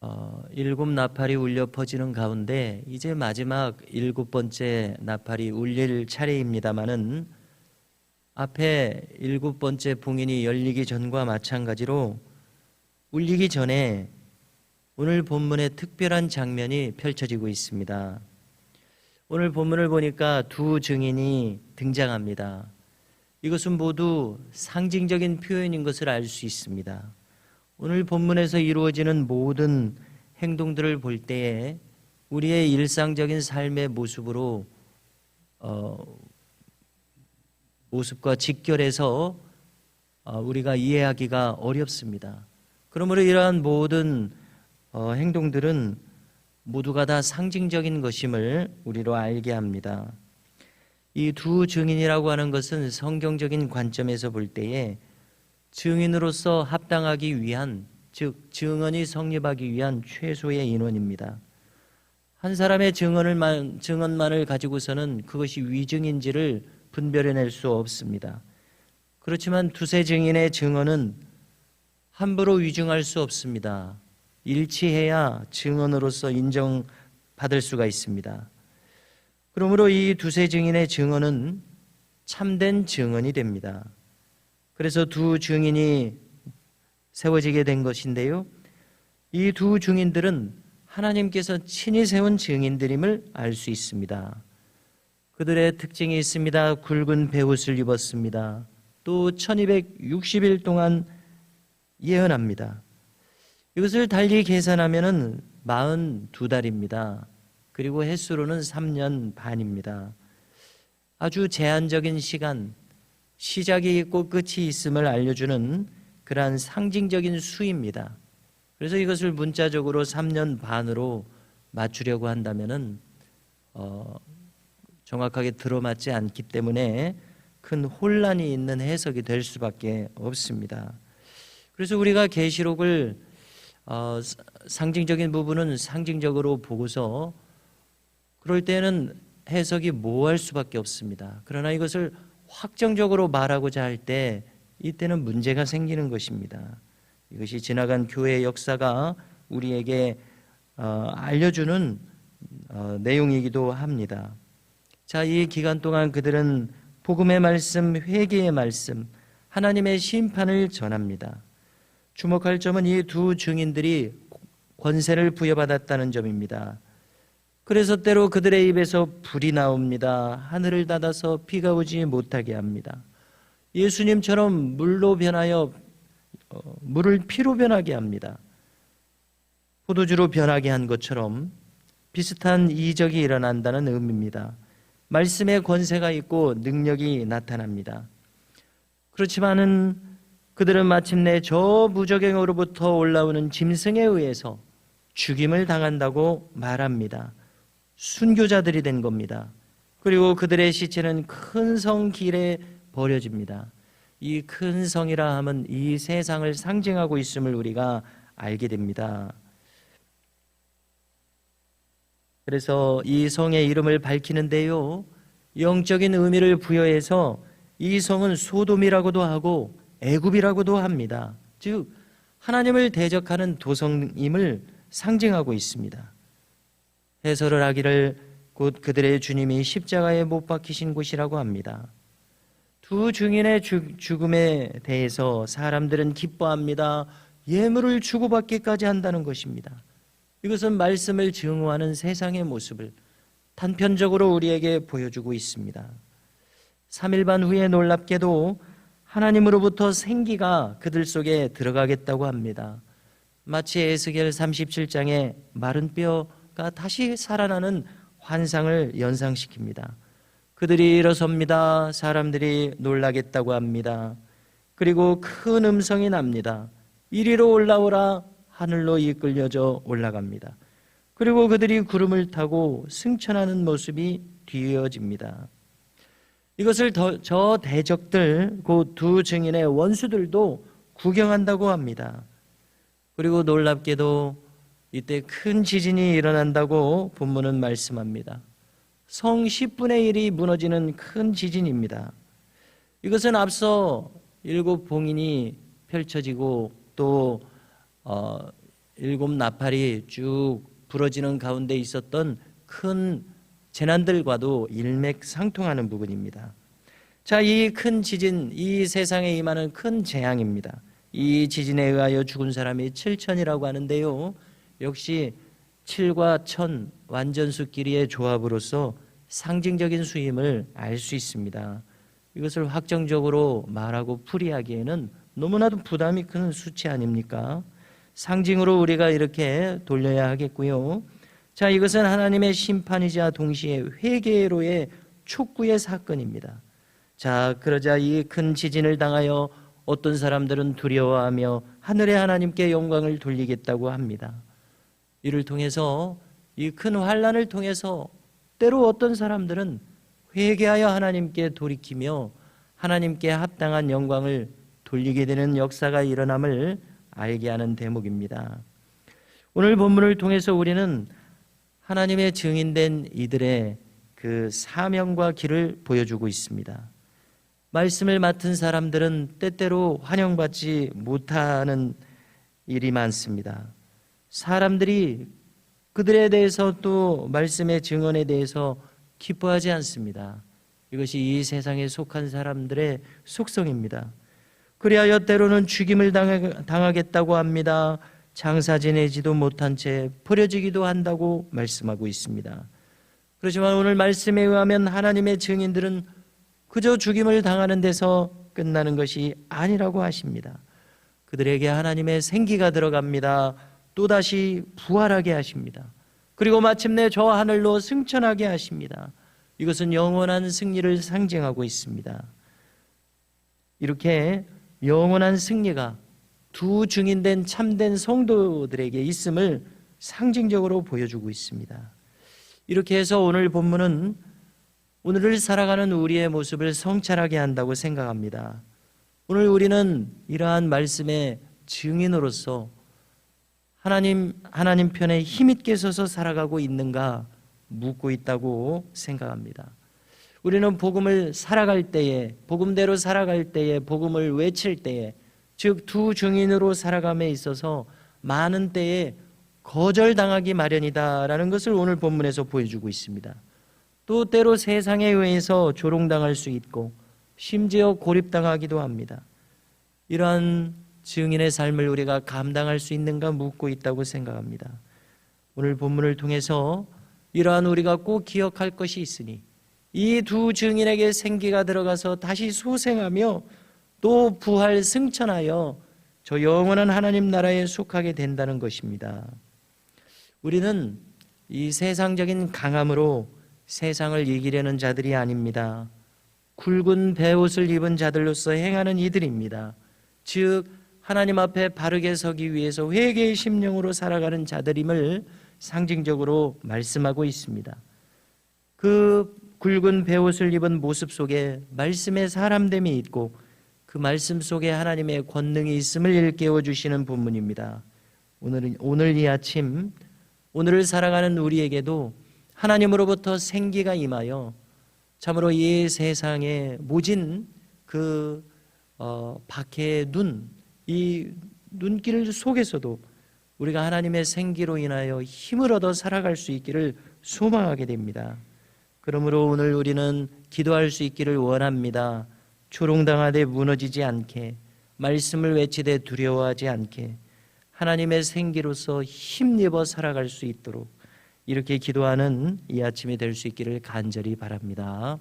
어, 일곱 나팔이 울려 퍼지는 가운데 이제 마지막 일곱 번째 나팔이 울릴 차례입니다마는 앞에 일곱 번째 봉인이 열리기 전과 마찬가지로 울리기 전에 오늘 본문에 특별한 장면이 펼쳐지고 있습니다. 오늘 본문을 보니까 두 증인이 등장합니다. 이것은 모두 상징적인 표현인 것을 알 수 있습니다. 오늘 본문에서 이루어지는 모든 행동들을 볼 때에 우리의 일상적인 삶의 모습으로 어, 모습과 직결해서 어, 우리가 이해하기가 어렵습니다. 그러므로 이러한 모든 어, 행동들은 모두가 다 상징적인 것임을 우리로 알게 합니다. 이 두 증인이라고 하는 것은 성경적인 관점에서 볼 때에 증인으로서 합당하기 위한 즉 증언이 성립하기 위한 최소의 인원입니다. 한 사람의 증언을 증언만을 가지고서는 그것이 위증인지를 분별해낼 수 없습니다. 그렇지만 두세 증인의 증언은 함부로 위증할 수 없습니다. 일치해야 증언으로서 인정받을 수가 있습니다. 그러므로 이 두세 증인의 증언은 참된 증언이 됩니다. 그래서 두 증인이 세워지게 된 것인데요. 이 두 증인들은 하나님께서 친히 세운 증인들임을 알 수 있습니다. 그들의 특징이 있습니다. 굵은 베옷을 입었습니다. 또 1260일 동안 예언합니다. 이것을 달리 계산하면은 42달입니다. 그리고 횟수로는 3년 반입니다. 아주 제한적인 시간, 시작이 있고 끝이 있음을 알려주는 그러한 상징적인 수입니다. 그래서 이것을 문자적으로 3년 반으로 맞추려고 한다면은 어, 정확하게 들어맞지 않기 때문에 큰 혼란이 있는 해석이 될 수밖에 없습니다. 그래서 우리가 계시록을 어, 상징적인 부분은 상징적으로 보고서 그럴 때는 해석이 모호할 수밖에 없습니다. 그러나 이것을 확정적으로 말하고자 할 때 이때는 문제가 생기는 것입니다. 이것이 지나간 교회의 역사가 우리에게 어, 알려주는 어, 내용이기도 합니다. 자, 이 기간 동안 그들은 복음의 말씀, 회개의 말씀, 하나님의 심판을 전합니다. 주목할 점은 이 두 증인들이 권세를 부여받았다는 점입니다. 그래서 때로 그들의 입에서 불이 나옵니다. 하늘을 닫아서 비가 오지 못하게 합니다. 예수님처럼 물로 변하여 어, 물을 피로 변하게 합니다. 포도주로 변하게 한 것처럼 비슷한 이적이 일어난다는 의미입니다. 말씀의 권세가 있고 능력이 나타납니다. 그렇지만은 그들은 마침내 저 무적행으로부터 올라오는 짐승에 의해서 죽임을 당한다고 말합니다. 순교자들이 된 겁니다. 그리고 그들의 시체는 큰 성 길에 버려집니다. 이 큰 성이라 함은 이 세상을 상징하고 있음을 우리가 알게 됩니다. 그래서 이 성의 이름을 밝히는데요. 영적인 의미를 부여해서 이 성은 소돔이라고도 하고 애굽이라고도 합니다. 즉 하나님을 대적하는 도성임을 상징하고 있습니다. 해설을 하기를 곧 그들의 주님이 십자가에 못 박히신 곳이라고 합니다. 두 증인의 죽음에 대해서 사람들은 기뻐합니다. 예물을 주고받기까지 한다는 것입니다. 이것은 말씀을 증오하는 세상의 모습을 단편적으로 우리에게 보여주고 있습니다. 3일반 후에 놀랍게도 하나님으로부터 생기가 그들 속에 들어가겠다고 합니다. 마치 에스겔 37장에 마른 뼈 가 다시 살아나는 환상을 연상시킵니다. 그들이 일어섭니다. 사람들이 놀라겠다고 합니다. 그리고 큰 음성이 납니다. 이리로 올라오라 하늘로 이끌려져 올라갑니다. 그리고 그들이 구름을 타고 승천하는 모습이 뒤어집니다. 이것을 더, 저 대적들, 그 두 증인의 원수들도 구경한다고 합니다. 그리고 놀랍게도 이때 큰 지진이 일어난다고 본문은 말씀합니다. 성 10분의 1이 무너지는 큰 지진입니다. 이것은 앞서 일곱 봉인이 펼쳐지고 또 어, 일곱 나팔이 쭉 부러지는 가운데 있었던 큰 재난들과도 일맥상통하는 부분입니다. 자, 이 큰 지진, 이 세상에 임하는 큰 재앙입니다. 이 지진에 의하여 죽은 사람이 7천이라고 하는데요. 역시 7과 1000 완전수끼리의 조합으로서 상징적인 수임을 알 수 있습니다. 이것을 확정적으로 말하고 풀이하기에는 너무나도 부담이 큰 수치 아닙니까? 상징으로 우리가 이렇게 돌려야 하겠고요. 자, 이것은 하나님의 심판이자 동시에 회개로의 촉구의 사건입니다. 자, 그러자 이 큰 지진을 당하여 어떤 사람들은 두려워하며 하늘의 하나님께 영광을 돌리겠다고 합니다. 이를 통해서 이 큰 환란을 통해서 때로 어떤 사람들은 회개하여 하나님께 돌이키며 하나님께 합당한 영광을 돌리게 되는 역사가 일어남을 알게 하는 대목입니다. 오늘 본문을 통해서 우리는 하나님의 증인된 이들의 그 사명과 길을 보여주고 있습니다. 말씀을 맡은 사람들은 때때로 환영받지 못하는 일이 많습니다. 사람들이 그들에 대해서 또 말씀의 증언에 대해서 기뻐하지 않습니다. 이것이 이 세상에 속한 사람들의 속성입니다. 그리하여 때로는 죽임을 당하- 당하겠다고 합니다. 장사 지내지도 못한 채 버려지기도 한다고 말씀하고 있습니다. 그렇지만 오늘 말씀에 의하면 하나님의 증인들은 그저 죽임을 당하는 데서 끝나는 것이 아니라고 하십니다. 그들에게 하나님의 생기가 들어갑니다. 또다시 부활하게 하십니다. 그리고 마침내 저 하늘로 승천하게 하십니다. 이것은 영원한 승리를 상징하고 있습니다. 이렇게 영원한 승리가 두 증인된 참된 성도들에게 있음을 상징적으로 보여주고 있습니다. 이렇게 해서 오늘 본문은 오늘을 살아가는 우리의 모습을 성찰하게 한다고 생각합니다. 오늘 우리는 이러한 말씀의 증인으로서 하나님 하나님 편에 힘있게 서서 살아가고 있는가 묻고 있다고 생각합니다. 우리는 복음을 살아갈 때에 복음대로 살아갈 때에 복음을 외칠 때에 즉 두 증인으로 살아감에 있어서 많은 때에 거절당하기 마련이다라는 것을 오늘 본문에서 보여주고 있습니다. 또 때로 세상에 의해서 조롱당할 수 있고 심지어 고립당하기도 합니다. 이러한 증인의 삶을 우리가 감당할 수 있는가 묻고 있다고 생각합니다. 오늘 본문을 통해서 이러한 우리가 꼭 기억할 것이 있으니 이 두 증인에게 생기가 들어가서 다시 소생하며 또 부활 승천하여 저 영원한 하나님 나라에 속하게 된다는 것입니다. 우리는 이 세상적인 강함으로 세상을 이기려는 자들이 아닙니다. 굵은 배옷을 입은 자들로서 행하는 이들입니다. 즉 하나님 앞에 바르게 서기 위해서 회개의 심령으로 살아가는 자들임을 상징적으로 말씀하고 있습니다. 그 굵은 배옷을 입은 모습 속에 말씀의 사람됨이 있고 그 말씀 속에 하나님의 권능이 있음을 일깨워 주시는 본문입니다. 오늘 오늘 이 아침 오늘을 살아가는 우리에게도 하나님으로부터 생기가 임하여 참으로 이 세상의 모진 그 어, 박해의 눈, 이 눈길 속에서도 우리가 하나님의 생기로 인하여 힘을 얻어 살아갈 수 있기를 소망하게 됩니다. 그러므로 오늘 우리는 기도할 수 있기를 원합니다. 조롱당하되 무너지지 않게, 말씀을 외치되 두려워하지 않게, 하나님의 생기로서 힘입어 살아갈 수 있도록 이렇게 기도하는 이 아침이 될 수 있기를 간절히 바랍니다.